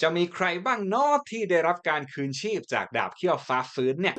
จะมีใครบ้างนอที่ได้รับการคืนชีพจากดาบเขี้ยวฟ้าฟื้นเนี่ย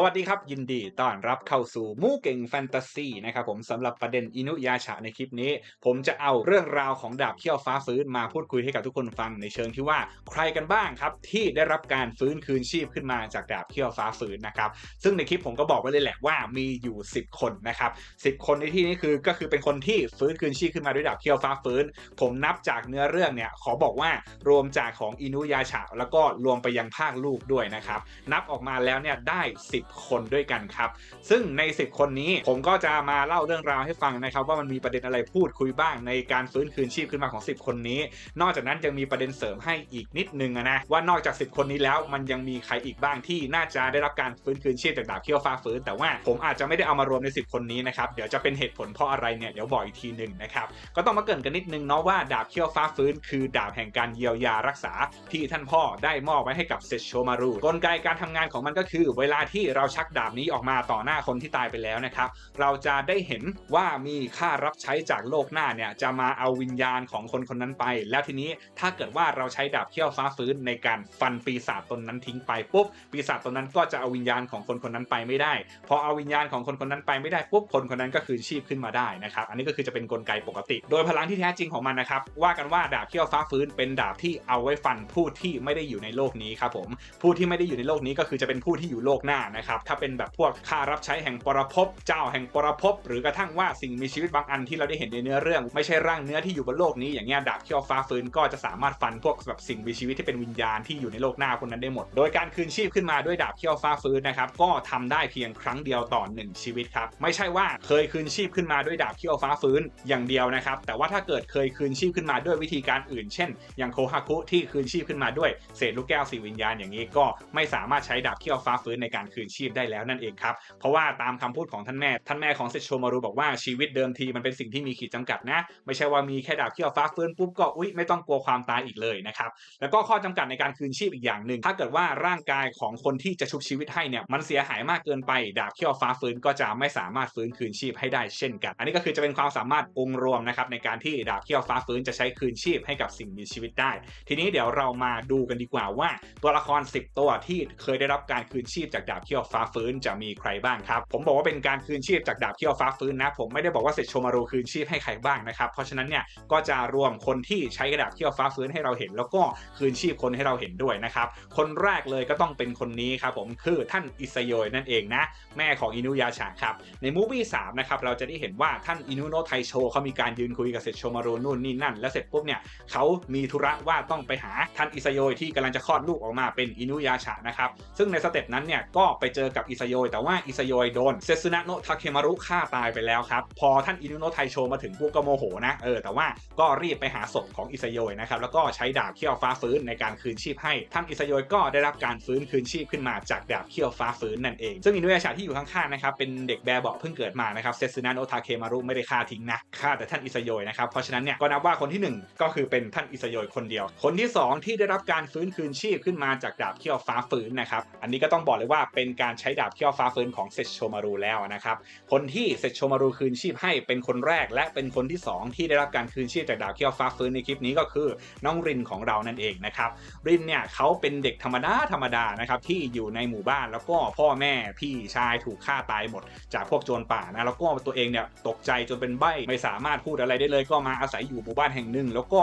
สวัสดีครับ ยินดีต้อนรับเข้าสู่มู่เก่งแฟนตาซีนะครับผมสำหรับประเด็นอินุยาชะในคลิปนี้ ผมจะเอาเรื่องราวของดาบเขี้ยวฟ้าฟื้นมาพูดคุยให้กับทุกคนฟังในเชิงที่ว่าใครกันบ้างครับ ที่ได้รับการฟื้นคืนชีพขึ้นมาจากดาบเขี้ยวฟ้าฟื้นนะครับซึ่งในคลิปผมก็บอกไว้เลยแหละว่ามีอยู่ 10 คนนะครับ10 คนในที่นี้คือก็คือเป็นคนที่ฟื้นคืนชีพขึ้นมาด้วยดาบเขี้ยวฟ้าฟื้น ผมนับจากเนื้อเรื่องเนี่ยขอบอกว่ารวมจากของอินุยาชะแล้วก็รวมไปยังภาคลูกด้วยนะครับนับออกมาแล้วเนี่ยได้ 10คนด้วยกันครับ ซึ่งใน 10 คนนี้ผมก็จะมาเล่าเรื่องราวให้ฟังนะครับ ว่ามันมีประเด็นอะไรพูดคุยบ้างในการฟื้นคืนชีพขึ้นมาของ 10 คนนี้ นอกจากนั้นยังมีประเด็นเสริมให้อีกนิดนึงนะว่านอกจาก 10 คนนี้แล้วมันยังมีใครอีกบ้างที่น่าจะได้รับการฟื้นคืนชีพจากดาบเขี้ยวฟ้าฟื้น แต่ว่าผมอาจจะไม่ได้เอามารวมใน 10 คนนี้นะครับเดี๋ยวจะเป็นเหตุผลเพราะอะไรเนี่ยเดี๋ยวบอกอีกทีหนึ่งนะครับก็ต้องมาเกรินกันนิดนึงเนาะว่าดาบเขี้ยวฟ้าฟื้น คือดาบแห่งการเยียวยารักษาที่ท่านพ่อได้มอบไว้ให้กับเซชโชมารุกลไกการทำงานของมันก็คือ เวลาที่เราชักดาบนี้ออกมาต่อหน้าคนที่ตายไปแล้วนะครับ เราจะได้เห็นว่ามีค่ารับใช้จากโลกหน้าเนี่ยจะมาเอาวิญญาณของคนคนนั้นไป แล้วทีนี้ถ้าเกิดว่าเราใช้ดาบเขี้ยวฟ้าฟื้นในการฟันปีศาจตนนั้นทิ้งไปปุ๊บปีศาจตนนั้นก็จะเอาวิญญาณของคนคนนั้นไปไม่ได้พอเอาวิญญาณของคนคนนั้นไปไม่ได้ปุ๊บคนคนนั้นก็คืนชีพขึ้นมาได้นะครับ อันนี้ก็คือจะเป็นกลไกปกติ โดยพลังที่แท้จริงของมันนะครับว่ากันว่าดาบเขี้ยวฟ้าฟื้นเป็นดาบที่เอาไว้ฟันผู้ที่ไม่ได้อยู่ในโลกนี้ครับผมผู้ที่ไม่ได้อยู่ในโลกนี้ก็คือจะเป็นผู้ที่อยู่โลกหน้านะครับครับถ้าเป็นแบบพวกค่ารับใช้แห่งปรภพเจ้าแห่งปรภพหรือกระทั่งว่าสิ่งมีชีวิตบางอันที่เราได้เห็นในเนื้อเรื่อง ไม่ใช่ร่างเนื้อที่อยู่บนโลกนี้อย่างเงี้ยดาบเขี้ยวฟ้าฟื้นก็จะสามารถฟันพวกแบบสิ่งมีชีวิตที่เป็นวิญญาณที่อยู่ในโลกหน้าคนนั้นได้หมด โดยการคืนชีพขึ้นมาด้วยดาบเขี้ยวฟ้าฟื้นนะครับก็ทำได้เพียงครั้งเดียวต่อหนึ่งชีวิตครับไม่ใช่ว่าเคยคืนชีพขึ้นมาด้วยดาบเขี้ยวฟ้าฟื้นอย่างเดียวนะครับแต่ว่าถ้าเกิดเคยคืนชีพขึ้นมาด้วยวิธีการอื่น เช่น อย่างโคฮาคุที่คืนชีพขึ้นมาด้วยเศษลูกแก้วสีวิญญาณอย่างนี้ก็ไม่สามารถใช้ดาบเขี้ยวฟ้าฟื้นในการคืนชีพได้แล้วนั่นเองครับ เพราะว่าตามคำพูดของท่านแม่ ท่านแม่ของเซโชมารุบอกว่าชีวิตเดิมทีมันเป็นสิ่งที่มีขีดจำกัดนะ ไม่ใช่ว่ามีแค่ดาบเขี้ยวฟ้าฟื้นปุ๊บก็อุ๊ยไม่ต้องกลัวความตายอีกเลยนะครับแล้วก็ข้อจำกัดในการคืนชีพอีกอย่างหนึ่งถ้าเกิดว่าร่างกายของคนที่จะชุบชีวิตให้เนี่ยมันเสียหายมากเกินไป ดาบเขี้ยวฟ้าฟื้นก็จะไม่สามารถฟื้นคืนชีพให้ได้เช่นกัน อันนี้ก็คือจะเป็นความสามารถองค์รวมนะครับในการที่ดาบเขี้ยวฟ้าฟื้นจะใช้คืนชีพให้กับสิ่งมีชีวิตได้ ทีนี้เดี๋ยวเรามาดูกันดีกว่าว่า ตัวละคร 10 ตัวที่เคยได้รับการคืนชีพจากดาบเขี้ยวฟ้าฟื้นจะมีใครบ้างครับ ผมบอกว่าเป็นการคืนชีพจากดาบเขี้ยวฟ้าฟื้นนะ ผมไม่ได้บอกว่าเสร็จโชมารูคืนชีพให้ใครบ้างนะครับ เพราะฉะนั้นเนี่ยก็จะรวมคนที่ใช้กระดาบเขี้ยวฟ้าฟื้นให้เราเห็น แล้วก็คืนชีพคนให้เราเห็นด้วยนะครับ คนแรกเลยก็ต้องเป็นคนนี้ครับผมคือท่านอิซโยยนั่นเองนะ แม่ของอินุยาชะครับ ในมูฟี่สามนะครับเราจะได้เห็นว่าท่านอินุโนไทโชเขามีการยืนคุยกับเสร็จโชมารูนู่นนี่นั่น แล้วเสร็จปุ๊บเนี่ยเขามีธุระว่าต้องไปหาท่านอิซโยยที่กำลังจะคลอดลูกออกมาเป็นอินุยาชะนะครับซึ่งในสเต็ปนั้นเนี่ยก็ไปเจอกับอิซโยยแต่ว่าอิซโยยโดนเซซุนะโนะทาเคมารุฆ่าตายไปแล้วครับ พอท่านอินุโนะไทโชมาถึงพวกก็โมโหนะเออแต่ว่าก็รีบไปหาศพของอิซโยยนะครับแล้วก็ใช้ดาบเขี้ยวฟ้าฟื้นในการคืนชีพให้ ท่านอิซโยยก็ได้รับการฟื้นคืนชีพขึ้นมาจากดาบเขี้ยวฟ้าฟื้นนั่นเอง ซึ่งอินุยาชะที่อยู่ข้างๆนะครับเป็นเด็กแบเบาะเพิ่งเกิดมานะครับเซซุนะโนะทาเคมารุไม่ได้ฆ่าทิ้งนะฆ่าแต่ท่านอิซโยยนะครับเพราะฉะนั้นเนี่ยก็นับว่าคนที่หนึ่งก็คือเป็นท่านอิซโยยคนเดียว คนที่สองที่ได้รับการฟื้นคืนชีพขึ้นมาจากดาบเขี้ยวฟ้าฟื้นนะครับอันนี้ก็ต้องบอกเลยว่าเป็นการการใช้ดาบเขี้ยวฟ้าฟื้นของเซชโชมารุแล้วนะครับ คนที่เซชโชมารุคืนชีพให้เป็นคนแรกและเป็นคนที่ 2 ที่ได้รับการคืนชีพจากดาบเขี้ยวฟ้าฟื้นในคลิปนี้ก็คือน้องรินของเรานั่นเองนะครับรินเนี่ยเขาเป็นเด็กธรรมดาธรรมดานะครับที่อยู่ในหมู่บ้านแล้วก็พ่อแม่พี่ชายถูกฆ่าตายหมด จากพวกโจรป่านะแล้วก็ตัวเองเนี่ยตกใจจนเป็นใบไม่สามารถพูดอะไรได้เลย ก็มาอาศัยอยู่หมู่บ้านแห่งหนึ่งแล้วก็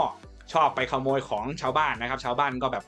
ชอบไปขโมยของชาวบ้านนะครับ ชาวบ้านก็แบบ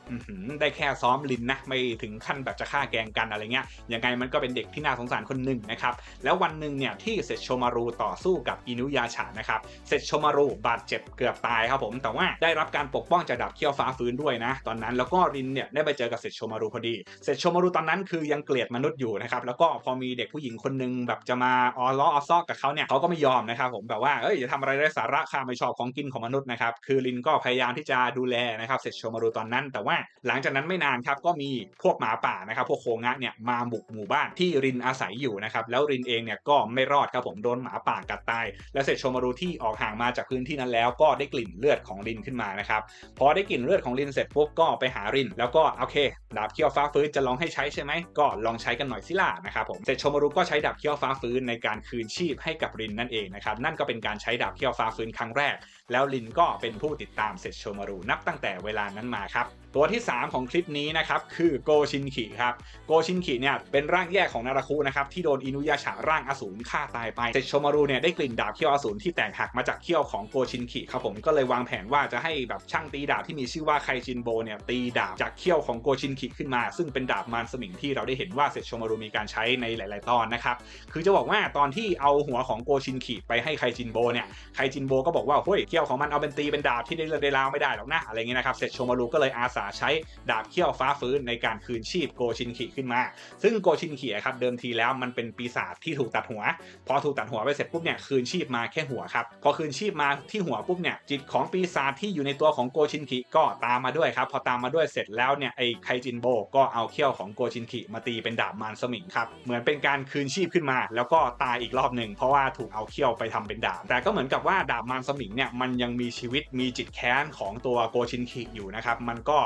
ได้แค่ซ้อมลินนะไม่ถึงขั้นแบบจะฆ่าแกงกันอะไรเงี้ยยังไงมันก็เป็นเด็กที่น่าสงสารคนหนึ่งนะครับ แล้ววันหนึ่งเนี่ยที่เซชโชมารูต่อสู้กับอินุยาชะนะครับเซชโชมารูบาดเจ็บเกือบตายครับผม แต่ว่าได้รับการปกป้องจากดาบเขี้ยวฟ้าฟื้นด้วยนะ ตอนนั้นแล้วก็รินเนี่ยได้ไปเจอกับเซชโชมารูพอดีเซชโชมารูตอนนั้นคือยังเกลียดมนุษย์อยู่นะครับแล้วก็พอมีเด็กผู้หญิงคนหนึ่งแบบจะมาออล้ออซอกกับเขาเนี่ยเขาก็ไม่ยอมนะครับผมแบบว่าเอ้ยอย่าทำอะไรไร้สาระข้าไม่ชอบของกินของมนุษย์นะครับคือรินก็พยายามที่จะดูแลนะครับเสร็จโชมารุตอนนั้น แต่ว่าหลังจากนั้นไม่นานครับก็มีพวกหมาป่านะครับพวกโคงะเนี่ยมาบุกหมู่บ้านที่รินอาศัยอยู่นะครับแล้วรินเองเนี่ยก็ไม่รอดครับผมโดนหมาป่ากัดตาย และเสร็จโชมารุที่ออกห่างมาจากพื้นที่นั้นแล้วก็ได้กลิ่นเลือดของรินขึ้นมานะครับพอได้กลิ่นเลือดของรินเสร็จปุ๊บก็ไปหาริน แล้วก็โอเคดาบเคี้ยวฟ้าฟื้นจะลองให้ใช้ใช่ไหมก็ลองใช้กันหน่อยสิล่ะนะครับผมเสร็จโชมารุก็ใช้ดาบเคี้ยวฟ้าฟื้นในการคืนชีพให้กับรินนั่นเองนะครับนั่นก็เป็นการใช้ดาบเคี้ยวฟ้าฟื้นครั้งแรก แล้วรินก็เป็นผู้ติดตามเซตโชมารุนับตั้งแต่เวลานั้นมาครับ ตัวที่ 3 ของคลิปนี้นะครับคือโกชินคิครับโกชินคิเนี่ยเป็นร่างแยกของนาราคุนะครับที่โดนอินุยาชะร่างอสูรฆ่าตายไปเซตโชมารุเนี่ยได้กลิ่นดาบเขี้ยวอสูรที่แตกหักมาจากเขี้ยวของโกชินคิครับผมก็เลยวางแผนว่าจะให้แบบช่างตีดาบที่มีชื่อว่าไคจินโบเนี่ยตีดาบจากเขี้ยวของโกชินคิขึ้นมา ซึ่งเป็นดาบมารสมิงที่เราได้เห็นว่าเซตโชมารุมีการใช้ในหลาย ๆ ตอนนะครับคือจะบอกว่าตอนที่เอาหัวของโกชินคิไปให้ไคจินโบเนี่ยไคจินโบก็บอกว่าเฮ้ยเขี้ยวของมันเอาเป็นตีเป็นดาบที่ได้เลือดได้ราวไม่ได้หรอกนะอะไรเงี้ยนะครับเสร็จโชมารุก็เลยอาสาใช้ดาบเขี้ยวฟ้าฟื้นในการคืนชีพโกชินคิขึ้นมา ซึ่งโกชินคิครับเดิมทีแล้วมันเป็นปีศาจที่ถูกตัดหัว พอถูกตัดหัวไปเสร็จปุ๊บเนี่ยคืนชีพมาแค่หัวครับพอคืนชีพมาที่หัวปุ๊บเนี่ยจิตของปีศาจที่อยู่ในตัวของโกชินคิก็ตามมาด้วยครับพอตามมาด้วยเสร็จแล้วเนี่ยไอ้ไคจินโบก็เอาเขี้ยวของโกชินคิมาตีเป็นดาบมารสมิงครับเหมือนเป็นการคืนชีพขึ้นมา แล้วก็ตายอีกรอบหนึ่งเพราะว่าถูกเอาเขี้ยวไปทำเป็นดาบแต่ก็เหมือนกับว่าดาบมารสมิงเนี่ยมันยังมีชีวิตมีจิตแค้นของตัวโกชินคิอยู่นะครับมันก็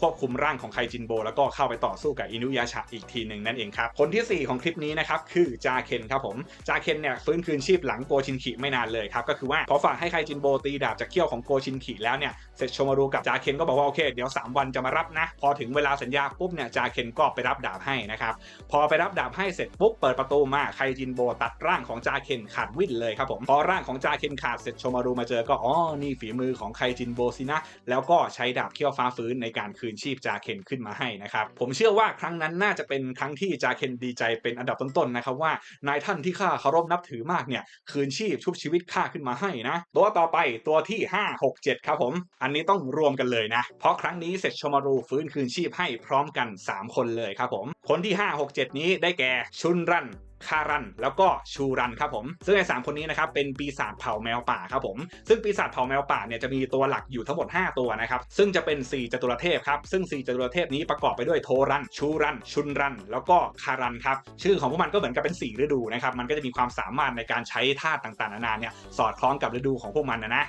ควบคุมร่างของไคจินโบ แล้วก็เข้าไปต่อสู้กับอินุยาชะอีกทีหนึ่งนั่นเองครับคนทีสี่ 4 ของคลิปนี้นะครับคือจาเคนครับผมจาเคนเนี่ยฟื้นคืนชีพหลังโกชินคิไม่นานเลยครับก็คือว่าพอฝากให้ไคจินโบตีดาบจากเขี้ยวของโกชินคิแล้วเนี่ยเสร็จโชมารุกับจาเคนก็บอกว่าโอเคเดี๋ยว3วันจะมารับนะ พอถึงเวลาสัญญาปุ๊บเนี่ยจาเคนก็ไปรับดาบให้นะครับพอไปรับดาบให้เสร็จปุ๊บเปิดประตูมาไคจินโบตัดร่างของจาเคนขาดวิ่นเลยครับผมพอร่างของจาเคนขาดเสร็จโชมารุมาเจอก็อ๋อนี่ฝีมือของไคจินโบสินะแล้วก็ใช้ดาบเขี้ยวฟ้าฟื้นในการคืนชีพจาเคนขึ้นมาให้นะครับ ผมเชื่อว่าครั้งนั้นน่าจะเป็นครั้งที่จาเคนดีใจเป็นอันดับต้นๆนะครับว่านายท่านที่ข้าเคารพนับถือมากเนี่ยคืนชีพชุบชีวิตข้าขึ้นมาให้นะ ตัวต่อไปตัวที่ 5 6 7 ครับผม อันนี้ต้องรวมกันเลยนะ เพราะครั้งนี้เสร็จโชมารูฟื้นคืนชีพให้พร้อมกัน 3 คนเลยครับผม คนที่ 5 6 7 นี้ได้แก่ชุนรัน คารัน แล้วก็ชูรันครับผม ซึ่งไอ้สามคนนี้นะครับเป็นปีศาจเผ่าแมวป่าครับผม ซึ่งปีศาจเผ่าแมวป่าเนี่ยจะมีตัวหลักอยู่ทั้งหมด 5 ตัวนะครับ ซึ่งจะเป็น 4จตุรเทพครับ ซึ่ง 4จตุรเทพนี้ประกอบไปด้วยโทรัน ชูรัน ชุนรัน แล้วก็คารันครับ ชื่อของพวกมันก็เหมือนกับเป็น 4 ฤดูนะครับ มันก็จะมีความสามารถในการใช้ธาตุต่างๆ นานาเนี่ยสอดคล้องกับฤดูของพวกมันนะนะ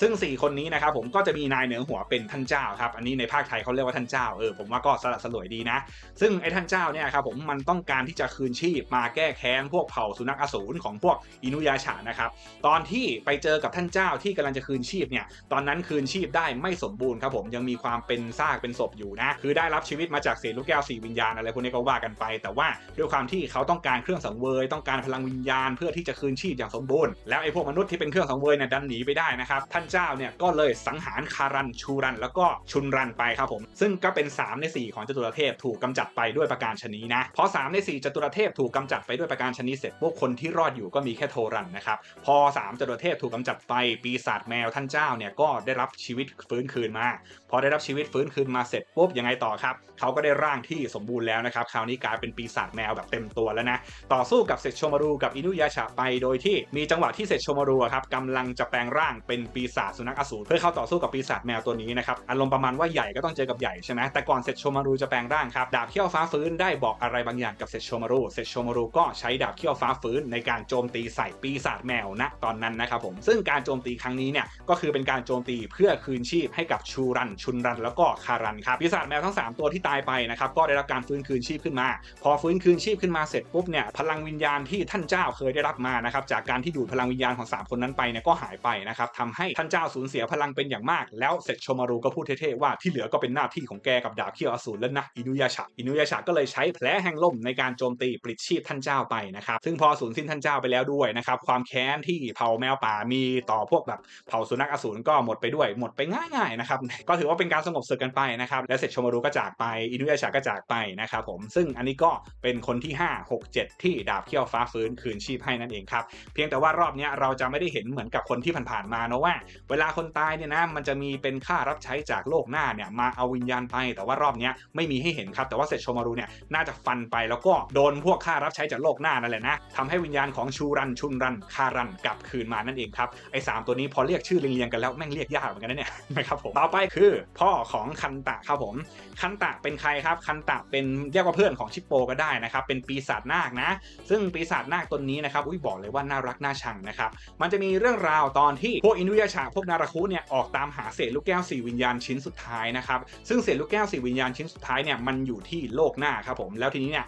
ซึ่ง 4 คนนี้นะครับผมก็จะมีนายเหนือหัวเป็นท่านเจ้าครับอันนี้ในภาคไทยเขาเรียกว่าท่านเจ้าเออผมว่าก็สละสลวยดีนะ ซึ่งไอ้ท่านเจ้าเนี่ยครับผมมันต้องการที่จะคืนชีพมาแก้แค้นพวกเผ่าสุนัขอสูรของพวกอินุยาชะนะครับตอนที่ไปเจอกับท่านเจ้าที่กำลังจะคืนชีพเนี่ยตอนนั้นคืนชีพได้ไม่สมบูรณ์ครับผมยังมีความเป็นซากเป็นศพอยู่นะคือได้รับชีวิตมาจากเศษลูกแก้วสี่วิญญาณอะไรพวกนี้ก็ว่ากันไป แต่ว่าด้วยความที่เขาต้องการเครื่องสังเวยต้องการพลังวิญญาณ เพื่อที่จะคืนชีพอย่างสมบูรณ์แล้วไอ้พวกมนุษย์ที่เป็นเครื่องสังเวยเนี่ยดันหนีไปได้นะครับท่านเจ้าเนี่ยก็เลยสังหารคารันชูรัน แล้วก็ชุนรันไปครับผม ซึ่งก็เป็น 3 ใน 4 ของจตุรเทพถูกกำจัดไปด้วยประการชนีนะพอ3ใน 4จตุรเทพถูกกำจัดไปด้วยประการชนีเสร็จพวกคนที่รอดอยู่ก็มีแค่โทรันนะครับพอ 3จตุรเทพถูกกำจัดไปปีศาจแมวท่านเจ้าเนี่ยก็ได้รับชีวิตฟื้นคืนมา พอได้รับชีวิตฟื้นคืนมาเสร็จปุ๊บยังไงต่อครับเขาก็ได้ร่างที่สมบูรณ์แล้วนะครับคราวนี้กลายเป็นปีศาจแมวแบบเต็มตัวแล้วนะต่อสู้กับเซตโชมารูกับอินุยาชะไป โดยที่มีจังหวะที่เซตโชมารูครับกำลังจะแปลงร่างเป็นปีศาจสุนัขอสูรเพื่อเข้าต่อสู้กับปีศาจแมวตัวนี้นะครับอารมณ์ประมาณว่าใหญ่ก็ต้องเจอกับใหญ่ใช่ไหมแต่ก่อนเซตโชมารูจะแปลงร่างครับดาบเขี้ยวฟ้าฟื้นได้บอกอะไรบางอย่างกับเซตโชมารูเซตโชมารูก็ใช้ดาบเขี้ยวฟ้าฟื้นในการโจมตีใส่ปีศาจแมวณตอนนั้นนะครับผมซึ่งการโจมตีครั้งนี้เนี่ยก็คือเป็นการโจมตีเพื่อคืนชีพให้กับชูรันชุนรันแล้วก็คารันครับปีศาจแมวทั้งสามตัวที่ตายไปนะครับก็ได้รับการฟื้นคืนชีพขึ้นมา พอฟื้นคืนชีพขึ้นมาเสร็จปุ๊บเนี่ยพลังวิญญาณที่ท่านเจ้าเคยได้รับมานะครับจากการที่ดูดพลังวิญญาณของ 3 คนนั้นไปเนี่ยก็หายไปนะครับทำให้ท่านเจ้าสูญเสียพลังเป็นอย่างมาก แล้วเสร็จโชมารูก็พูดเท่ๆว่าที่เหลือก็เป็นหน้าที่ของแกกับดาบเขี้ยวอสูรแล้วนะอินุยาชะอินุยาชะก็เลยใช้แผลแห่งลมในการโจมตีปลิดชีพท่านเจ้าไปนะครับซึ่งพอสูญสิ้นท่านเจ้าไปแล้วด้วยนะครับความแค้นที่เผ่าแมวป่ามีต่อพวกแบบเผ่าสุนัขอสูรก็หมดไปด้วยหมดไปง่ายๆนะครับก็ถือว่าเป็นการสงบศึกกันไปนะครับและเสร็จโชมารูก็จากไปอินุยาชะก็จากไปนะครับผมซึ่งอันนี้ก็เป็นคนที่ 5 6 7 ที่ดาบเขี้ยวฟ้าฟื้นคืนชีพให้นั่นเองครับเพียงแต่ว่ารอบนี้เราจะไม่ได้เห็นเหมือนกับคนที่ผ่านๆมาเนะว่าเวลาคนตายเนี่ยนะมันจะมีเป็นค่ารับใช้จากโลกหน้าเนี่ยมาเอาวิญญาณไป แต่ว่ารอบนี้ไม่มีให้เห็นครับ แต่ว่าเซตโชมารุเนี่ยน่าจะฟันไปแล้วก็โดนพวกค่ารับใช้จากโลกหน้านั่นแหละนะทำให้วิญญาณของชูรันชุนรันคารันกลับคืนมานั่นเองครับไอ้สามตัวนี้พอเรียกชื่อเรียงๆกันแล้วแม่งเรียกยากเหมือนกันนะเนี่ยนะครับผมต่อไปคือพ่อของคันตะครับผมคันตะเป็นใครครับคันตะเป็นเรียกว่าเพื่อนของชิปโปก็ได้นะครับเป็นปีศาจนาคนะ ซึ่งปีศาจนาคตนนี้นะครับอุ้ยบอกเลยว่าน่ารักน่าชังนะครับมันจะมีเรื่องราวตอนที่พวกอินุยาชาพวกนาราคุเนี่ยออกตามหาเศษลูกแก้วสี่วิญญาณชิ้นสุดท้ายนะครับซึ่งเศษลูกแก้วสี่วิญญาณชิ้นสุดท้ายเนี่ยมันอยู่ที่โลกหน้าครับผมแล้วทีนี้เนี่ย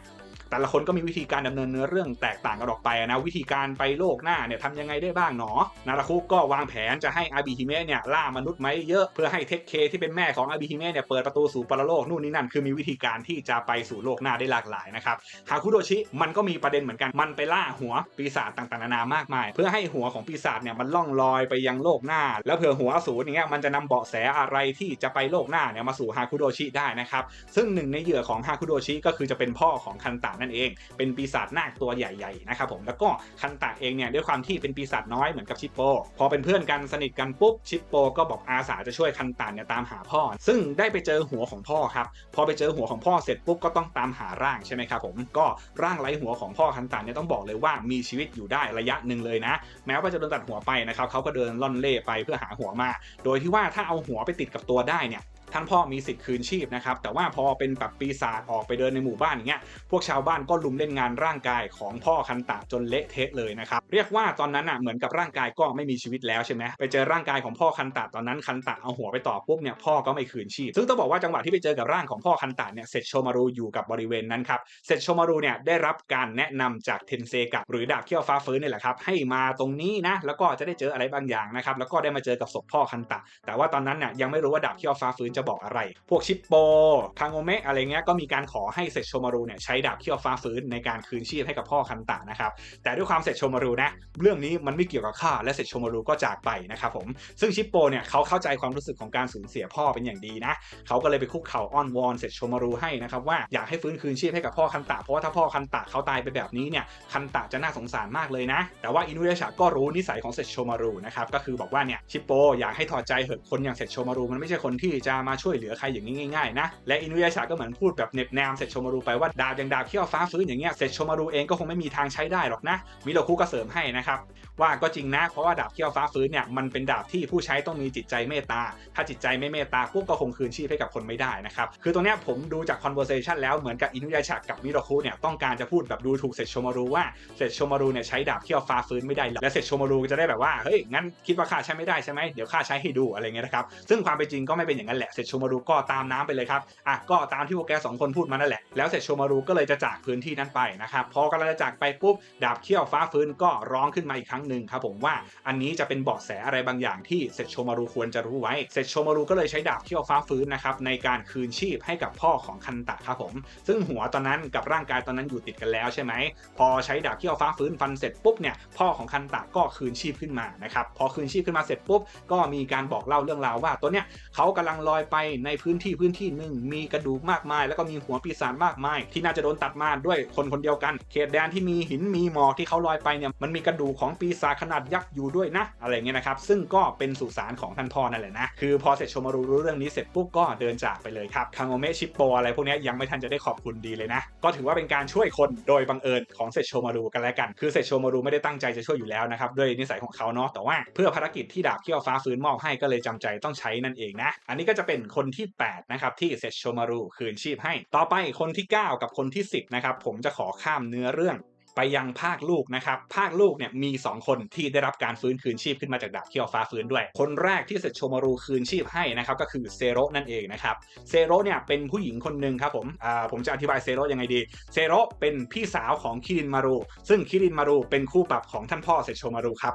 แต่ละคนก็มีวิธีการดำเนินเนื้อเรื่องแตกต่างกันออกไปนะวิธีการไปโลกหน้าเนี่ยทำยังไงได้บ้างหนอ นาราคุก็วางแผนจะให้อาบิฮิเมะเนี่ยล่ามนุษย์ไหมเยอะเพื่อให้เทคเคที่เป็นแม่ของอาบิฮิเมะเนี่ยเปิดประตูสู่ปรโลกนู่นนี่นั่นคือมีวิธีการที่จะไปสู่โลกหน้าได้หลากหลายนะครับฮาคุโดชิมันก็มีประเด็นเหมือนกันมันไปล่าหัวปีศาจต่างๆนานามากมาย เพื่อให้หัวของปีศาจเนี่ยมันล่องลอยไปยังโลกหน้า แล้วเผื่อหัวสูรอย่างเงี้ยมันจะนำเบาะแสอะไรที่จะไปโลกหน้าเนี่ยมาสู่ฮาคุโดชิได้นะครับซึ่งหนึ่งในเหยื่อของฮาคุโดชิก็คือจะเป็นพ่อของคันตะนั่นเอง เป็นปีศาจนาคตัวใหญ่ๆนะครับผมแล้วก็คันตะเองเนี่ยด้วยความที่เป็นปีศาจน้อยเหมือนกับชิปโป พอเป็นเพื่อนกันสนิทกันปุ๊บชิปโป ก็บอกอาสาจะช่วยคันตะเนี่ยตามหาพ่อ ซึ่งได้ไปเจอหัวของพ่อครับพอไปเจอหัวของพ่อเสร็จปุ๊บก็ต้องตามหาร่างใช่ไหมครับผมก็ร่างไร้หัวของพ่อคันตะเนี่ยต้องบอกเลยว่ามีชีวิตอยู่ได้ระยะหนึ่งเลยนะ แม้ว่าจะโดนตัดหัวไปนะครับเขาก็เดินล่อนเล่ไปเพื่อหาหัวมา โดยที่ว่าถ้าเอาหัวไปติดกับตัวได้เนี่ย ท่านพ่อมีสิทธิ์คืนชีพนะครับ แต่ว่าพอเป็นแบบปีศาจออกไปเดินในหมู่บ้านอย่างเงี้ย พวกชาวบ้านก็ลุมเล่นงานร่างกายของพ่อคันตะจนเละเทะเลยนะครับ เรียกว่าตอนนั้นอะเหมือนกับร่างกายก็ไม่มีชีวิตแล้วใช่ไหมไปเจอร่างกายของพ่อคันตะตอนนั้นคันตะเอาหัวไปต่อปุ๊บเนี่ยพ่อก็ไม่คืนชีพ ซึ่งต้องบอกว่าจังหวะที่ไปเจอกับร่างของพ่อคันตะเนี่ยเซตโชมารุอยู่กับบริเวณนั้นครับเซตโชมารุเนี่ยได้รับการแนะนำจากเทนเซกะหรือดาบเขี้ยวฟ้าฟื้นนี่แหละครับให้มาตรงนี้นะแล้วก็จะได้เจออะไรบางอย่างนะครับแล้วก็ได้มาเจอกับศพพ่อคันตะ แต่ว่าตอนนั้นเนี่ยยังไม่รู้ว่าดาบเขี้ยวฟ้าฟื้นจะบอกอะไร พวกชิปโปคางโงเมะอะไรเงี้ยก็มีการขอให้เซตโชมารุเนี่ยใช้ดาบเขี้ยวฟ้าฟื้นในการคืนชีพให้กับพ่อคันตะนะครับแต่ด้วยความเซตโชมารุนะเรื่องนี้มันไม่เกี่ยวกับข้าและเซตโชมารุก็จากไปนะครับผมซึ่งชิปโปเนี่ยเขาเข้าใจความรู้สึกของการสูญเสียพ่อเป็นอย่างดีนะเขาก็เลยไปคุกเข่าอ้อนวอนเซตโชมารุให้นะครับว่าอยากให้ฟื้นคืนชีพให้กับพ่อคันตะเพราะว่าถ้าพ่อคันตะเขาตายไปแบบนี้เนี่ยคันตะจะน่าสงสารมากเลยนะ แต่ว่าอินุยาชะก็รู้นิสัยของเซตโชมารุนะครับก็คือบอกว่าเนี่ยชิปโปอยากให้ถอดใจเหอะคนอย่างเซตโชมารุมันไม่ใช่คนที่จะมาช่วยเหลือใครอย่างนี้ง่ายๆนะ และอินุยาชะก็เหมือนพูดแบบเน็บแนมเซตโชมารุไปว่าดาบอย่างดาบเขี้ยวฟ้าฟื้นอย่างเงี้ยเซตโชมารุเองก็คงไม่มีทางใช้ได้หรอกนะมิโรคุก็เสริมให้นะครับว่าก็จริงนะเพราะว่าดาบเขี้ยวฟ้าฟื้นเนี่ยมันเป็นดาบที่ผู้ใช้ต้องมีจิตใจเมตตา ถ้าจิตใจไม่เมตตาปุ๊บก็คงคืนชีพให้กับคนไม่ได้นะครับคือตรงเนี้ยผมดูจาก conversation แล้วเหมือนกับอินุยาชะกับมิโรคุเนี่ยต้องการจะพูดแบบดูถูกเซตโชมารุว่าเซตโชมารุเนี่ยใช้ดาบเขี้ยวฟ้าฟื้นไม่ได้หรอกและเซตโชมารุจะได้แบบว่าเฮ้ยงั้นคิดว่าข้าใช้ไม่ได้ใช่ไหมเดี๋ยวข้าใช้ให้ดูอะไรเงี้ยนะครับซึ่งความเป็นจริงก็ไม่เป็นอย่างนั้นแหละเซตโชมารุก็ตามน้ำไปเลยครับอะก็ตามที่พวกแกสองคนพูดมานั่นแหละแล้วเซตโชมารุก็เลยจะจากพื้นที่นั้นไปนะครับพอกำลังจะจากไปปุ๊บดาบเขี้ยวฟ้าฟื้นก็ร้องขึ้นมาอีกครั้งหนึ่งครับผมว่าอันนี้จะเป็นเบาะแสอะไรบางอย่างที่เซตโชมารุควรจะรู้ไว้เซตโชมารุก็เลยใช้ดาบเขี้ยวฟ้าฟื้นนะครับในการคืนชีพให้กับพ่อของคันตะครับผม ซึ่งหัวตอนนั้นกับร่างกายตอนนั้นอยู่ติดกันแล้วใช่ไหมพอใช้ดาบเขี้ยวฟ้าฟื้นฟันเสร็จปุ๊บเนี่ยพ่อของคันตะก็คืนชีพขึ้นมานะครับพอคืนชีพขึ้นมาเสร็จปุ๊บก็มีการบอกเล่าเรื่องราวว่าตัวเนี้ยเขากำลังลอยไปในพื้นที่พื้นที่หนึ่งมีกระดูกมากมาย แล้วก็มีหัวปีศาจมากมาย ที่น่าจะโดนตัดมาด้วยคนคนเดียวกัน เขตแดนที่มีหินมีหมอกที่เขาลอยไปเนี่ยมันมีกระดูกของปีศาจขนาดยักษ์อยู่ด้วยนะ อะไรเงี้ยนะครับ ซึ่งก็เป็นสุสานของท่านพ่อนั่นแหละนะ คือพอเสร็จชมารุรู้เรื่องนี้เสร็จปุ๊บก็เดินจากไปเลยครับคางโอเมชิปโปอะไรพวกนี้ยังไม่ทันจะได้ขอบคุณดีเลยนะ ก็ถือว่าเป็นการช่วยคนโดยบังเอิญของเซตโชมารูกันแล้วกัน คือเซตโชมารูไม่ได้ตั้งใจจะช่วยอยู่แล้วนะครับด้วยนิสัยของเขาเนาะแต่ว่าเพื่อภารกิจที่ดาบเขี้ยวฟ้าฟื้นมอบให้ก็เลยจำใจต้องใช้นั่นเองนะ อันนี้ก็จะเป็นคนที่ 8 นะครับ ที่เซชโชมารูคืนชีพให้ ต่อไปคนที่ 9 กับคนที่ 10 นะครับ ผมจะขอข้ามเนื้อเรื่อง ไปยังภาคลูกนะครับ ภาคลูกเนี่ยมี 2 คนที่ได้รับการฟื้นคืนชีพขึ้นมาจากดาบเขี้ยวฟ้าฟื้นด้วย คนแรกที่เซโชมารูคืนชีพให้นะครับก็คือเซโรนั่นเองนะครับ เซโรเนี่ยเป็นผู้หญิงคนหนึ่งครับผมอ่าผมจะอธิบายเซโรยังไงดี เซโรเป็นพี่สาวของคิรินมารูซึ่งคิรินมารูเป็นคู่ปรับของท่านพ่อเซโชมารูครับ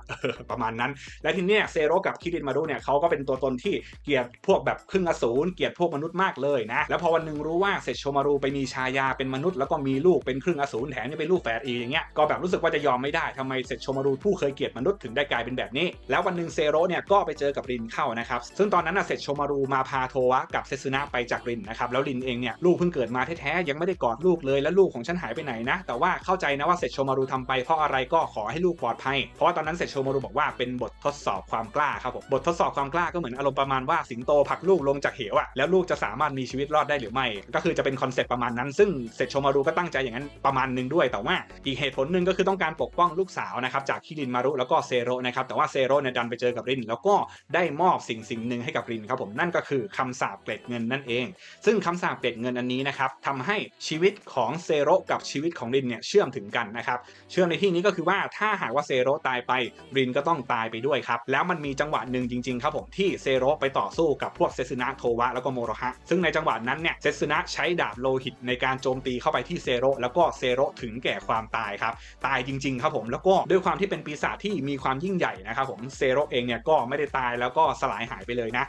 ประมาณนั้น และทีเนี้ยเซโรกับคิรินมารูเนี่ยเขาก็เป็นตัวตนที่เกลียดพวกแบบครึ่งอสูรเกลียดพวกมนุษย์มากเลยนะแล้วพอวันหนึ่งรู้ว่าเซโชมารูไปมีชายาเป็นมนุษย์แล้วก็มีลูกเป็นครึ่งอสูรแถมยังเป็นลูกแฝดอีกอย่างเงี้ยก็แบบรู้สึกว่าจะยอมไม่ได้ทำไมเซตโชมารูผู้เคยเกลียดมนุษย์ถึงได้กลายเป็นแบบนี้ แล้ววันหนึ่งเซโร่เนี่ยก็ไปเจอกับรินเข้านะครับซึ่งตอนนั้นนะเซตโชมารูมาพาโทวะกับเซซึนะไปจากรินนะครับแล้วรินเองเนี่ยลูกเพิ่งเกิดมาแท้ๆยังไม่ได้กอดลูกเลยแล้วลูกของฉันหายไปไหนนะแต่ว่าเข้าใจนะว่าเซตโชมารูทำไปเพราะอะไรก็ขอให้ลูกปลอดภัย เพราะว่าตอนนั้นเซตโชมารูบอกว่าเป็นบททดสอบความกล้าครับผมบททดสอบความกล้าก็เหมือนอารมณ์ประมาณว่าสิงโตผลักลูกลงจากเหวอะแล้วลูกจะสามารถมีชีวิตรอดได้หรือไม่ ก็คือจะเป็นคอนเซ็ปต์ประมาณนั้น ซึ่งเซตโชมารูก็ตั้งใจอย่างนั้นประมาณหนึงด้วยแต่ว่าอีกเหตุผลหนึ่งก็คือต้องการปกป้องลูกสาวนะครับจากคิรินมารุแล้วก็เซโร่นะครับแต่ว่าเซโร่เนี่ยดันไปเจอกับริน แล้วก็ได้มอบสิ่งสิ่งหนึ่งให้กับรินครับผมนั่นก็คือคำสาปเกล็ดเงินนั่นเอง ซึ่งคำสาปเกล็ดเงินอันนี้นะครับทำให้ชีวิตของเซโร่กับชีวิตของรินเนี่ยเชื่อมถึงกันนะครับเชื่อมในที่นี้ก็คือว่าถ้าหากว่าเซโร่ตายไปรินก็ต้องตายไปด้วยครับแล้วมันมีจังหวะหนึ่งจริงๆครับผมที่เซโร่ไปต่อสู้กับพวกเซซึนะโทวะแล้วก็โมโรฮะซึ่งในจังหวะนั้นเนี่ยเซซึนะใช้ดาบโลหิตในการโจมตีเข้าไปที่เซโรแล้วก็เซโรถึงแก่ความตายครับตายจริง ๆ ครับผมแล้วก็ด้วยความที่เป็นปีศาจที่มีความยิ่งใหญ่นะครับผมเซโรเองเนี่ยก็ไม่ได้ตายแล้วก็สลายหายไปเลยนะ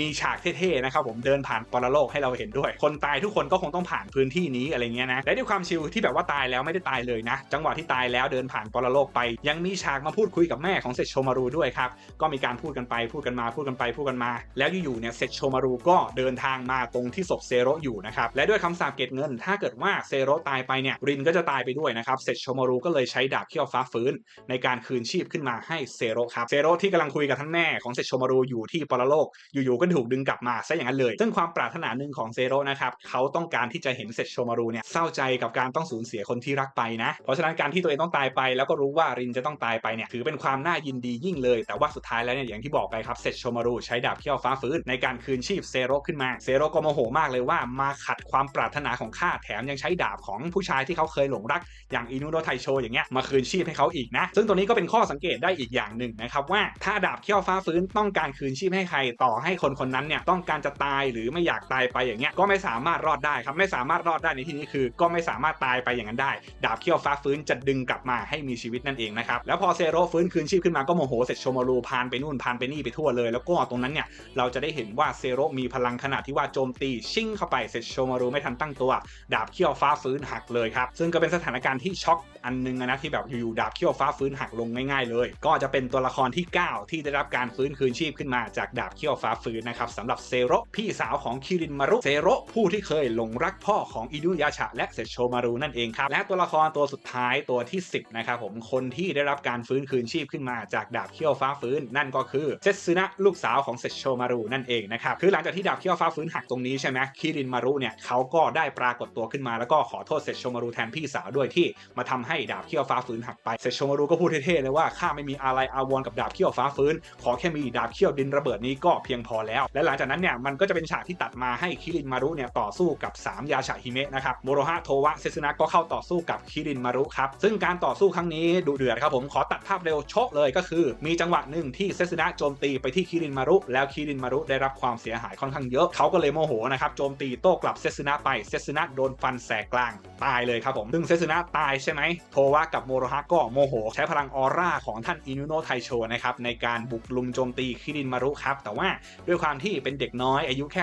มีฉากเท่ๆนะครับผมเดินผ่านปรโลกให้เราเห็นด้วย คนตายทุกคนก็คงต้องผ่านพื้นที่นี้อะไรเงี้ยนะและด้วยความชิลที่แบบว่าตายแล้วไม่ได้ตายเลยนะ จังหวะที่ตายแล้วเดินผ่านปรโลกไป ยังมีฉากมาพูดคุยกับแม่ของเซตโชมารูด้วยครับก็มีการพูดกันไปพูดกันมาพูดกันไปพูดกันมา แล้วอยู่ๆเนี่ยเซตโชมารูก็เดินทางมาตรงที่ศพเซโรอยู่นะครับและด้วยคำสาปเกตเงิน ถ้าเกิดว่าเซโรตายไปเนี่ยรินก็จะตายไปด้วยนะครับเซตโชมารูก็เลยใช้ดาบเขี้ยวฟ้าฟื้น ในการคืนชีพขึ้นมาให้เซโรครับเซโรที่กำลังคุยกับท่านแม่ของเซตโชมารูอยู่ที่ปรโลกอยู่ๆก็ถูกดึงกลับมาซะอย่างนั้นเลย ซึ่งความปรารถนาหนึ่งของเซโรนะครับเขาต้องการที่จะเห็นเซตโชมารูเนี่ยเศร้าใจกับการต้องสูญเสียคนที่รักไปนะ เพราะฉะนั้นการที่ตัวเองต้องตายไป แล้วก็รู้ว่ารินจะต้องตายไปเนี่ยถือเป็นความน่ายินดียิ่งเลย แต่ว่าสุดท้ายแล้วเนี่ยอย่างที่บอกไปครับเซตโชมารูใช้ดาบเขี้ยวฟ้าฟื้นในการคืนชีพเซโรขึ้นมาเซโรก็โมโหมากเลยว่ามาขัดความปรารถนาของข้าแถมยังใช้ดาบของผู้ชายที่เขาเคยหลงรัก อย่างอินุโดไทโชอย่างเงี้ยมาคืนชีพให้เขาอีกนะ ซึ่งตัวนี้ก็เป็นข้อสังเกตได้อีกอย่างหนึ่งนะครับว่าถ้าดาบเขี้ยวฟ้าฟื้นต้องการคืนชีพให้ใครต่อให้คนคนนั้นเนี่ยต้องการจะตายหรือไม่อยากตายไปอย่างเงี้ยก็ไม่สามารถรอดได้ครับไม่สามารถรอดได้ในที่นี้คือ ก็ไม่สามารถตายไปอย่างนั้นได้ ดาบเขี้ยวฟ้าฟื้นจะดึงกลับมาให้มีชีวิตนั่นเองนะครับแล้วพอเซโรฟื้นคืนชีพขึ้นมาก็โมโหเสร็จโชมารูพานไปนู่นพานไปนี่ไปทั่วเลย แล้วก็ตรงนั้นเนี่ยเราจะได้เห็นว่าเซโรมีพลังขนาดที่ว่าโจมตีชิ่งเข้าไปเสร็จโชมารูไม่ทันตั้งตัว ดาบเขี้ยวฟ้าฟื้นหักเลยครับซึ่งก็เป็นสถานการณ์ที่ช็อกอันนึงนะที่แบบอยู่ๆดาบเขี้ยวฟ้าฟื้นหักลงง่ายๆเลย ก็จะเป็นตัวละครที่ 9 ที่ได้รับการฟื้นคืนชีพขึ้นมาจากดาบเขี้ยวฟ้าฟื้นนะครับสำหรับเซโรพี่สาวของคิรินมารุเซโรผู้ที่เคยหลงรักพ่อของอินุยาชะและเซโชมารุนั่นเองครับและตัวละครตัวสุดท้ายตัวที่ 10นะครับผมคนที่ได้รับการฟื้นคืนชีพขึ้นมาจากดาบเขี้ยวฟ้าฟื้น นั่นก็คือเซซึนะลูกสาวของเซโชมารุนั่นเองนะครับคือหลังจากที่ดาบเขี้ยวฟ้าฟื้นหักตรงนี้ใช่ไหมคิรินมารุเนี่ยเขาก็ได้ปรากฏตัวขึ้นมาแล้วก็ขอโทษเซโชมารุแทนพี่สาวด้วยที่มาทำให้ดาบเขี้ยวฟ้าฟื้นหักไปเซโชมารุก็พูดเท่ๆเลยว่าข้าไม่มีอะไรอาวรกับดาบเขี้ยวฟ้าฟื้น ขอแค่มีดาบเขี้ยวดินระเบิดนี้ก็เพียงพอแล้ว และหลังจากนั้นเนี่ยมันก็จะเป็นฉากที่ตัดมาให้คิรินมารุเนี่ยต่อสู้กับ 3 ยาชะฮิเมะนะครับโมโรฮะโทวะเซซึนะก็เข้าต่อสู้กับคิรินมารุครับซึ่งการต่อสู้ครั้งนี้ดุเดือดครับผมขอตัดภาพเร็วโชกเลยก็คือ มีจังหวะหนึ่งที่เซซึนะโจมตีไปที่คิรินมารุแล้วคิรินมารุได้รับความเสียหายค่อนข้างเยอะเขาก็เลยโมโหนะครับโจมตีโต้กลับเซซึนะไปเซซึนะโดนฟันแสกกลางตายเลยครับผมซึ่งเซซึนะตายใช่ไหมโทวะกับโมโรฮะก็โมโห ใช้พลังออร่าของท่านอินุโนไทโชนะครับในการบุกลุมโจมตีคิรินมารุครับ แต่ว่าด้วยความที่เป็นเด็กน้อยอายุแค่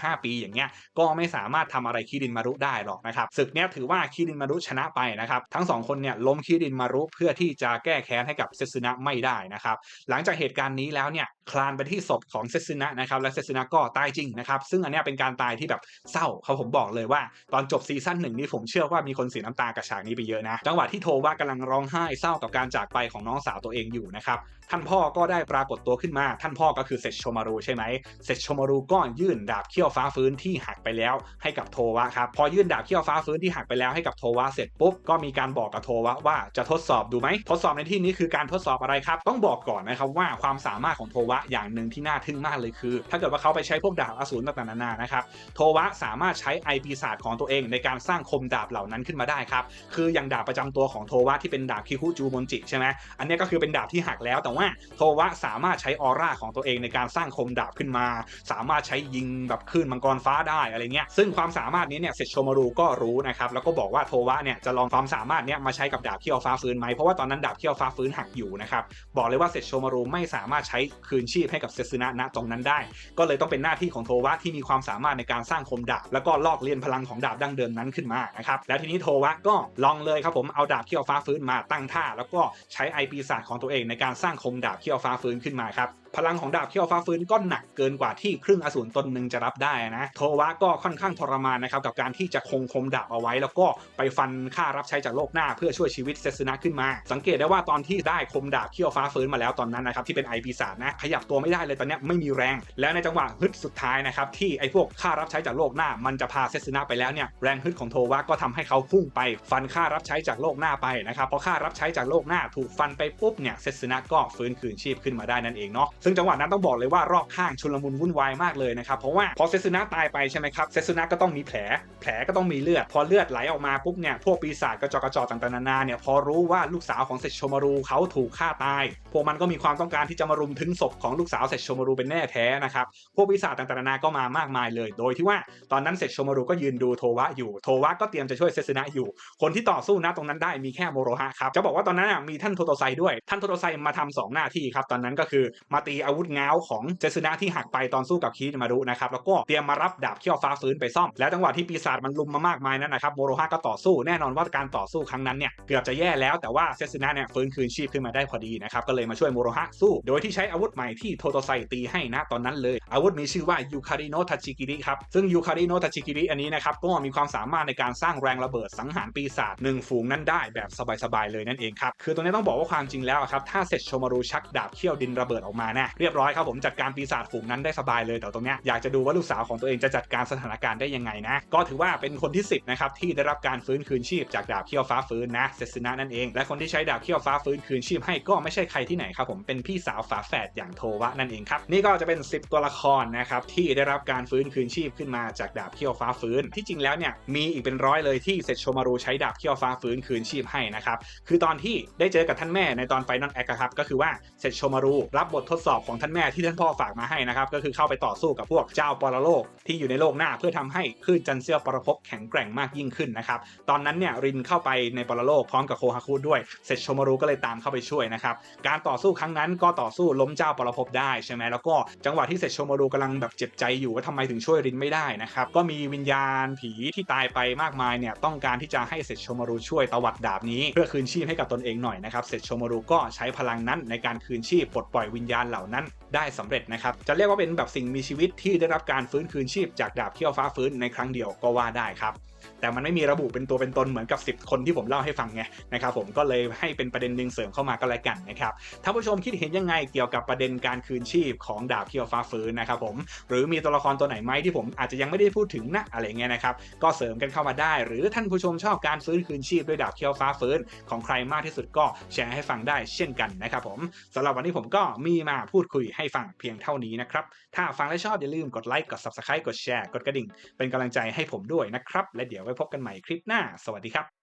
14-15 ปีอย่างเงี้ยก็ไม่สามารถทำอะไรคิรินมารุได้หรอกนะครับศึกเนี้ยถือว่าคิรินมารุชนะไปนะครับทั้งสองคนเนี่ยล้มคิรินมารุเพื่อที่จะแก้แค้นให้กับเซซึนะไม่ได้นะครับหลังจากเหตุการณ์นี้แล้วเนี่ย คลานไปที่ศพของเซซินะนะครับและเซซินะก็ตายจริงนะครับซึ่งอันนี้เป็นการตายที่แบบเศร้าเขาผมบอกเลยว่าตอนจบซีซั่นหนึ่งนี่ผมเชื่อว่ามีคนเสียน้ำตากับฉากนี้ไปเยอะนะจังหวะที่โทว่ากำลังร้องไห้เศร้ากับการจากไปของน้องสาวตัวเองอยู่นะครับ ท่านพ่อก็ได้ปรากฏตัวขึ้นมา ท่านพ่อก็คือเซชโชมารูใช่ไหมเซชโชมารูก็ยื่นดาบเขี้ยวฟ้าฟื้นที่หักไปแล้วให้กับโทวะครับ พอยื่นดาบเขี้ยวฟ้าฟื้นที่หักไปแล้วให้กับโทวะเสร็จปุ๊บ ก็มีการบอกกับโทวะว่าจะทดสอบดูไหม ทดสอบในที่นี้คือการทดสอบอะไรครับ ต้องบอกก่อนนะครับว่าความสามารถของโทวะอย่างหนึ่งที่น่าทึ่งมากเลยคือ ถ้าเกิดว่าเขาไปใช้พวกดาบอสูรต่างๆนานานะครับ โทวะสามารถใช้ไอปีศาจของตัวเองในการสร้างคมดาบเหล่านั้นขึ้นมาได้ครับ คืออย่างดาบประจำตัวของโทวะที่เป็นดาบคิคุจูมนจิใช่ไหมอันนี้ก็คือเป็นดาบที่หักแล้วแต่ว่าโทวะสามารถใช้ออร่าของตัวเองในการสร้างคมดาบขึ้นมา สามารถใช้ยิงแบบคลื่นมังกรฟ้าได้อะไรเงี้ยซึ่งความสามารถนี้เนี่ยเซชโชมารูก็รู้นะครับแล้วก็บอกว่าโทวะเนี่ยจะลองความสามารถเนี้ยมาใช้กับดาบเขี้ยวฟ้าฟื้นไหมเพราะว่าตอนนั้นดาบเขี้ยวฟ้าฟื้นหักอยู่นะครับบอกเลยว่าเซชโชมารูไม่สามารถใช้คืนชีพให้กับเซซึนะณตรงนั้นได้ ก็เลยต้องเป็นหน้าที่ของโทวะที่มีความสามารถในการสร้างคมดาบ แล้วก็ลอกเลียนพลังของดาบดั้งเดิมนั้นขึ้นมานะครับแล้วทีนี้โทวะก็ลองเลยครับผมเอาดาบเขี้ยวฟ้าฟื้นมาตั้งท่า แล้วก็ใช้ไอปีศาจของตัวเองในการสร้างคมดาบที่เอาฟ้าฟื้นขึ้นมาครับ พลังของดาบเขี้ยวฟ้าฟื้นก็หนักเกินกว่าที่ครึ่งอสูรตนหนึ่งจะรับได้นะโทวะก็ค่อนข้างทรมานนะครับกับการที่จะคงคมดาบเอาไว้ แล้วก็ไปฟันค่ารับใช้จากโลกหน้าเพื่อช่วยชีวิตเซซึนะขึ้นมา สังเกตได้ว่าตอนที่ได้คมดาบเขี้ยวฟ้าฟื้นมาแล้วตอนนั้นนะครับที่เป็นไอปีศาจนะขยับตัวไม่ได้เลยตอนเนี้ยไม่มีแรง แล้วในจังหวะฮึดสุดท้ายนะครับที่ไอพวกค่ารับใช้จากโลกหน้า มันจะพาเซซึนะไปแล้วเนี่ยแรงฮึดของโทวะก็ทำให้เขาพุ่งไปฟันค่ารับใช้จากโลกหน้าไปนะครับพอค่ารับใช้จากโลกหน้าถูกฟันไปปุ๊บเนี่ยเซซึนะก็ฟื้นคืนชีพขึ้นมาได้นั่นเองเนาะซึ่งจังหวะนั้นต้องบอกเลยว่ารอบข้างชุลมุนวุ่นวายมากเลยนะครับเพราะว่าพอเซซูนะตายไปใช่ไหมครับเซซูนะก็ต้องมีแผล แผลก็ต้องมีเลือด พอเลือดไหลออกมาปุ๊บเนี่ยพวกปีศาจกระจอกกระจอกต่างๆนานาเนี่ยพอรู้ว่าลูกสาวของเซชโชมารูเขาถูกฆ่าตายพวกมันก็มีความต้องการที่จะมารุมถึงศพของลูกสาวเซชโชมารูเป็นแน่แท้นะครับ พวกปีศาต่างๆนานาก็มามากมายเลย โดยที่ว่าตอนนั้นเซชโชมารูก็ยืนดูโทวะอยู่ โทวะก็เตรียมจะช่วยเซซนะอยู่ คนที่ต่อสู้นะตรงนั้นได้มีแค่โมโรฮะครับ จะบอกว่าตอนนั้นมีท่านโทโตไซด้วย ท่านโทโตไซมาทำสองหน้าที่ครับ ตอนนั้นก็คือมาตีอาวุธง้าวของเซซนะที่หักไปตอนสู้กับคีมารุนะครับ แล้วก็เตรียมมารับดาบเขี้ยวฟ้าฟื้นไปซ่อม แล้วจังหวะที่ปีศาจมันลุมมามากมายนั้นนะครับ โมโรฮะก็ต่อสู้ แน่นอนว่าการต่อสู้ครั้งนั้นเนี่ยเกือบจะแย่แล้วแต่ว่าเซซนะเนี่ยฟื้นคืนชีพขึ้นมาได้พอดีนะครับก็เลยมาช่วยโมโรฮะสู้ โดยที่ใช้อาวุธใหม่ที่โทโตไซตีให้นะตอนนั้นเลย อาวุธมีชื่อว่ายูคาริโนทาจิกิริครับ ซึ่งยูคาริโนทาจิกิริอันนี้นะครับ ก็มีความสามารถในการสร้างแรงระเบิดสังหารปีศาจหนึ่งฝูงนั้นได้แบบสบายๆเลยนั่นเองครับคือตรงนี้ต้องบอกว่าความจริงแล้วครับถ้าเสร็จโชมารูชักดาบเขี้ยวดินระเบิดออกมานะเรียบร้อยครับผมจัดการปีศาจฝูงนั้นได้สบายเลยแต่ตรงเนี้ยอยากจะดูว่าลูกสาวของตัวเองจะจัดการสถานการณ์ได้ยังไงนะก็ถือว่าเป็นคนที่ 10นะครับที่ได้รับการฟื้นคืนชีพจากดาบเขี้ยวฟ้าฟื้นนะเซซึนะนั่นเองและคนที่ใช้ดาบเขี้ยวฟ้าฟื้นคืนชีพให้ก็ไม่ใช่ใครที่ไหนครับผมเป็นพี่สาวฝาแฝดอย่างโทวะนั่นเองครับนี่ก็จะเป็น 10 ตัวละครนะครับที่ได้รับการฟื้นคืนชีพขึ้นมาจากดาบเขี้ยวฟ้าฟื้น ที่จริงแล้วเนี่ยมีอีกเป็นร้อยเลยที่เซโชมารูใช้ดาบเขี้ยวฟ้าฟื้นคืนชีพให้นะครับคือตอนที่ได้เจอกับท่านแม่ในตอนไฟนอลแอคครับก็คือว่าเซโชมารูรับบททดสอบของท่านแม่ที่ท่านพ่อฝากมาให้นะครับก็คือเข้าไปต่อสู้กับพวกเจ้าปรโลกที่อยู่ในโลกหน้า เพื่อทำให้คลื่นจันเซียวปรภพแข็งแกร่งมากยิ่งขึ้นนะครับตอนนั้นเนี่ยรินเข้าไปในปรโลกพร้อมกับโคฮาคุด้วยเซโชมารูก็เลยตามเข้าไปช่วยนะครับการต่อสู้ครั้งนั้นก็ต่อสู้ล้มเจ้าปรภพได้ใช่ไหมแล้วก็จังหวะที่เซโชมารูกำลังแบบเจ็บใจอยู่ว่าทำไมถึงช่วยรินไม่ได้นะครับก็มีวิญญาณผีที่ตายไปมากมายเนี่ยต้องการที่จะให้เซโชมารูช่วยตวัดดาบนี้ เพื่อคืนชีพให้กับตนเองหน่อยนะครับเซโชมารูก็ใช้พลังนั้นในการคืนชีพปลดปล่อยวิญญาณเหล่านั้นได้สำเร็จนะครับจะเรียกว่าเป็นแบบสิ่งมีชีวิตที่ได้รับการฟื้นคืนชีพจากดาบเขี้ยวฟ้าฟื้นในครั้งเดียวก็ว่าได้ครับแต่มันไม่มีระบุเป็นตัวเป็นตนเหมือนกับ 10 คนที่ผมเล่าให้ฟังไงนะครับผมก็เลยให้เป็นประเด็นหนึ่งเสริมเข้ามาก็แล้วกันนะครับถ้านผู้ชมคิดเห็นยังไงเกี่ยวกับประเด็นการคืนชีพของดาบเขี้ยวฟ้าฟื้นนะครับผมหรือมีตัวละครตัวไหนไหมที่ผมอาจจะยังไม่ได้พูดถึงนะอะไรเงี้ยนะครับก็เสริมกันเข้ามาได้ หรือท่านผู้ชมชอบการฟื้นคืนชีพด้วยดาบเขี้ยวฟ้าฟื้นของใครมากที่สุดก็แชร์ให้ฟังได้เช่นกันนะครับผมสำหรับวันนี้ผมก็มีมาพูดคุยให้ฟังเพียงเท่านี้นะครับถ้าฟังและชอบอย่าลืมกดไลค์กด subscribe กดแชร์กดกระดิ่ง เป็นกำลังใจให้ผมด้วยนะครับ และเดี๋ยวไว้พบกันใหม่คลิปหน้า สวัสดีครับ